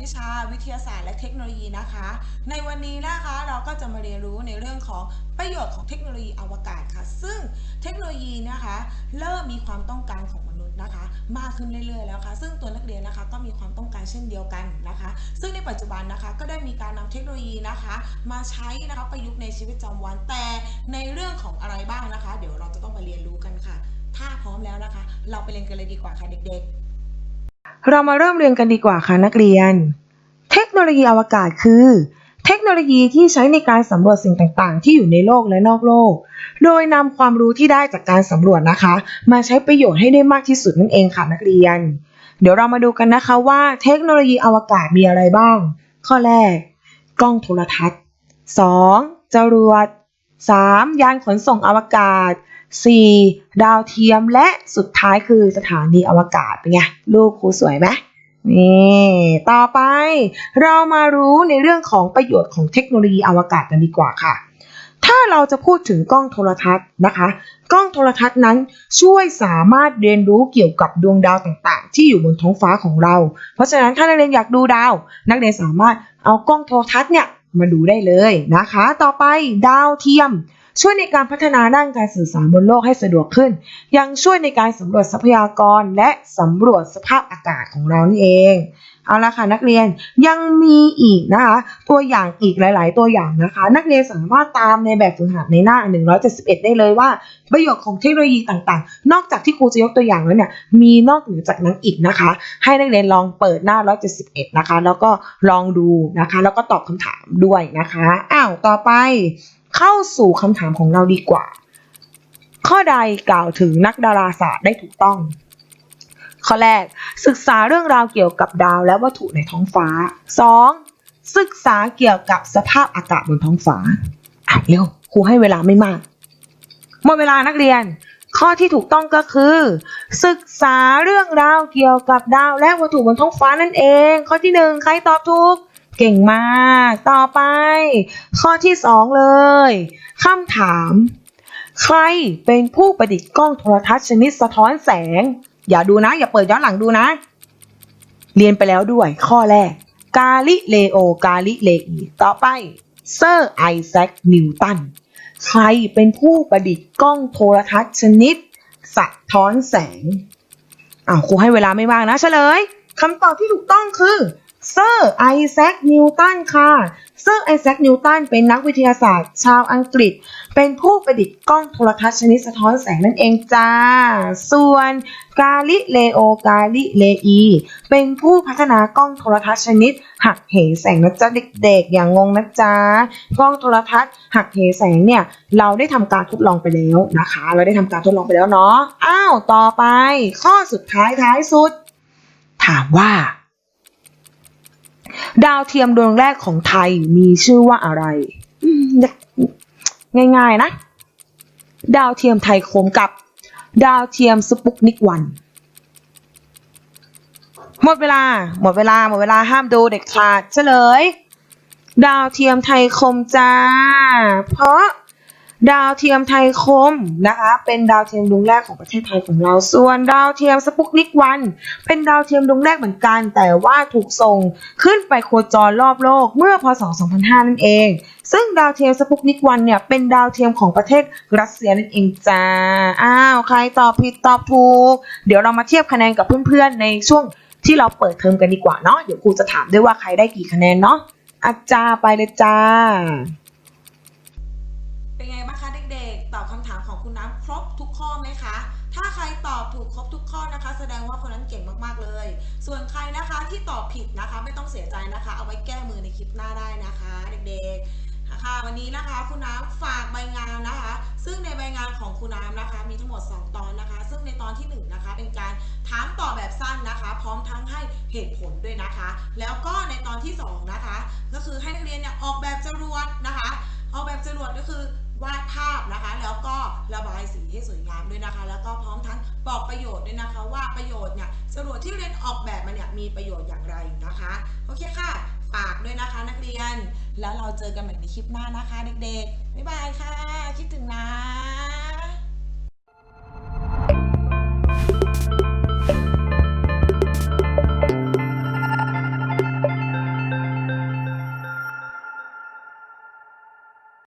วิชาวิทยาศาสตร์และเทคโนโลยีนะคะ ในวันนี้นะคะเราก็จะมาเรียนรู้ในเรื่องของประโยชน์ของเทคโนโลยีอวกาศค่ะ ซึ่งเทคโนโลยีนะคะเริ่มมีความต้องการของมนุษย์นะคะ มากขึ้นเรื่อยๆแล้วค่ะ ซึ่งตัวนักเรียนนะคะก็มีความต้องการเช่นเดียวกันนะคะ ซึ่งในปัจจุบันนะคะก็ได้มีการนำเทคโนโลยีนะคะ มาใช้นะคะประยุกต์ในชีวิตประจำวันแต่ในเรื่องของอะไรบ้างนะคะ เดี๋ยวเราจะต้องมาเรียนรู้กันค่ะ ถ้าพร้อมแล้วนะคะ เราไปเรียนกันเลยดีกว่าค่ะเด็กๆ เรามาเริ่มเรียนกันดีกว่าค่ะนักเรียน เทคโนโลยีอวกาศคือ เทคโนโลยีที่ใช้ในการสำรวจสิ่งต่างๆ ที่อยู่ในโลกและนอกโลก โดยนำความรู้ที่ได้จากการสำรวจนะคะ มาใช้ประโยชน์ให้ได้มากที่สุดนั่นเองค่ะนักเรียน เดี๋ยวเรามาดูกันนะคะว่า เทคโนโลยีอวกาศมีอะไรบ้าง ข้อแรก กล้องโทรทัศน์ 2. จรวด 3. ยานขนส่งอวกาศ 4. ดาวเทียมและสุดท้ายคือสถานีอวกาศเป็นไงลูกครูสวยไหมนี่ต่อไปเรามารู้ในเรื่องของประโยชน์ของเทคโนโลยีอวกาศกันดีกว่าค่ะ ถ้าเราจะพูดถึงกล้องโทรทัศน์นะคะ กล้องโทรทัศน์นั้นช่วยสามารถเรียนรู้เกี่ยวกับดวงดาวต่างๆ ที่อยู่บนท้องฟ้าของเรา เพราะฉะนั้นถ้านักเรียนอยากดูดาว นักเรียนสามารถเอากล้องโทรทัศน์เนี่ยมาดูได้เลยนะคะ ต่อไปดาวเทียม ช่วยในการพัฒนาด้านการสื่อสารบนโลกให้สะดวกขึ้น ยังช่วยในการสำรวจทรัพยากรและสำรวจสภาพอากาศของเรานี่เองเอาละค่ะนักเรียนยังมีอีกนะคะ ตัวอย่างอีกหลาย ๆ ตัวอย่างนะคะ นักเรียนสามารถตามในแบบฝึกหัดในหน้า 171 ได้เลยว่า ประโยชน์ของเทคโนโลยีต่างๆ นอกจากที่ครูจะยกตัวอย่างแล้วเนี่ยมีนอกเหนือจากนั้นอีกนะคะ ให้นักเรียนลองเปิดหน้า 171 นะคะ แล้วก็ลองดูนะคะ แล้วก็ตอบคำถามด้วยนะคะอ้าวต่อไป เข้าสู่คำถามของเราดีกว่า ข้อใดกล่าวถึงนักดาราศาสตร์ได้ถูกต้อง ข้อแรก ศึกษาเรื่องราวเกี่ยวกับดาวและวัตถุในท้องฟ้า 2. ศึกษาเกี่ยวกับสภาพอากาศบนท้องฟ้าอะเร็วครูให้เวลาไม่มากหมดเวลานักเรียน ข้อที่ถูกต้องก็คือ ศึกษาเรื่องราวเกี่ยวกับดาวและวัตถุบนท้องฟ้านั่นเอง ข้อที่หนึ่งใครตอบถูก เก่งมาก ต่อไป ข้อที่สองเลยคำถาม ใครเป็นผู้ประดิษฐ์กล้องโทรทัศน์ชนิดสะท้อนแสง อย่าดูนะ อย่าเปิดย้อนหลังดูนะ เรียนไปแล้วด้วย ข้อแรก กาลิเลโอกาลิเลอีต่อไปเซอร์ไอแซคนิวตันใครเป็นผู้ประดิษฐ์กล้องโทรทัศน์ชนิด สะท้อนแสงอ้าวครูให้เวลาไม่มากนะเฉลยคำตอบที่ถูกต้องคือ เซอร์ไอแซคนิวตันค่ะเซอร์ไอแซคนิวตันเป็นนักวิทยาศาสตร์ชาวอังกฤษ เป็นผู้ประดิษฐ์กล้องโทรทัศน์ชนิดสะท้อนแสงนั่นเองจ้า ส่วนกาลิเลโอกาลิเลอี เป็นผู้พัฒนากล้องโทรทัศน์ชนิด หักเหแสงนะจ๊ะเด็กๆ อย่างงงนะจ๊ะกล้องโทรทัศน์ หักเหแสงเนี่ย เราได้ทำการทดลองไปแล้วนะคะ เราได้ทำการทดลองไปแล้วเนาะอ้าวต่อไป ข้อสุดท้ายท้ายสุด ถามว่า ดาวเทียมดวงแรกของไทยมีชื่อว่าอะไร ง่ายๆนะ ดาวเทียมไทยโคมกับ ดาวเทียมสปุกนิกวัน หมดเวลา หมดเวลา หมดเวลาห้ามดูเด็กขาดเฉลย ดาวเทียมไทยคมจ้า เพราะ ดาวเทียมไทยคมนะคะเป็นดาวเทียมดวงแรกของประเทศไทยของเรา ส่วนดาวเทียมสปุกนิกวัน เป็นดาวเทียมดวงแรกเหมือนกัน แต่ว่าถูกส่งขึ้นไปโคจรรอบโลกเมื่อพศ 2005 นั่นเอง ซึ่งดาวเทียมสปุกนิกวันเนี่ยเป็นดาวเทียมของประเทศรัสเซียนั่นเองจ้า อ้าวใครตอบผิดตอบถูก เดี๋ยวเรามาเทียบคะแนนกับเพื่อนๆในช่วงที่เราเปิดเทอมกันดีกว่าเนาะ เดี๋ยวครูจะถามด้วยว่าใครได้กี่คะแนนเนาะอาจารย์ไปเลยจ้า อบคำถามของคุณน้ำครบทุกข้อไหมคะ ถ้าใครตอบถูกครบทุกข้อนะคะ แสดงว่าคนนั้นเก่งมากๆเลย ส่วนใครนะคะที่ตอบผิดนะคะ ไม่ต้องเสียใจนะคะ เอาไว้แก้มือในคลิปหน้าได้นะคะ เด็กๆค่ะวันนี้นะคะคุณน้ำฝากใบงานนะคะ ซึ่งในใบงานของคุณน้ำนะคะ มีทั้งหมด 2 ตอนนะคะ ซึ่งในตอนที่1นนะคะเป็นการถามตอบแบบสั้นนะคะ พร้อมทั้งให้เหตุผลด้วยนะคะ แล้วก็ในตอนที่สองนะคะก็คือให้นักเรียนเนี่ยออกแบบจรวดนะคะะคะ แล้วก็พร้อมทั้งบอกประโยชน์ด้วยนะคะ ว่าประโยชน์เนี่ยสรวปที่เรียนออกแบบมาเนี่ยมีประโยชน์อย่างไรนะคะ โอเคค่ะ ฝากด้วยนะคะนักเรียน แล้วเราเจอกันใหม่ในคลิปหน้านะคะ เด็กๆ บ๊ายบายค่ะ คิดถึงนะ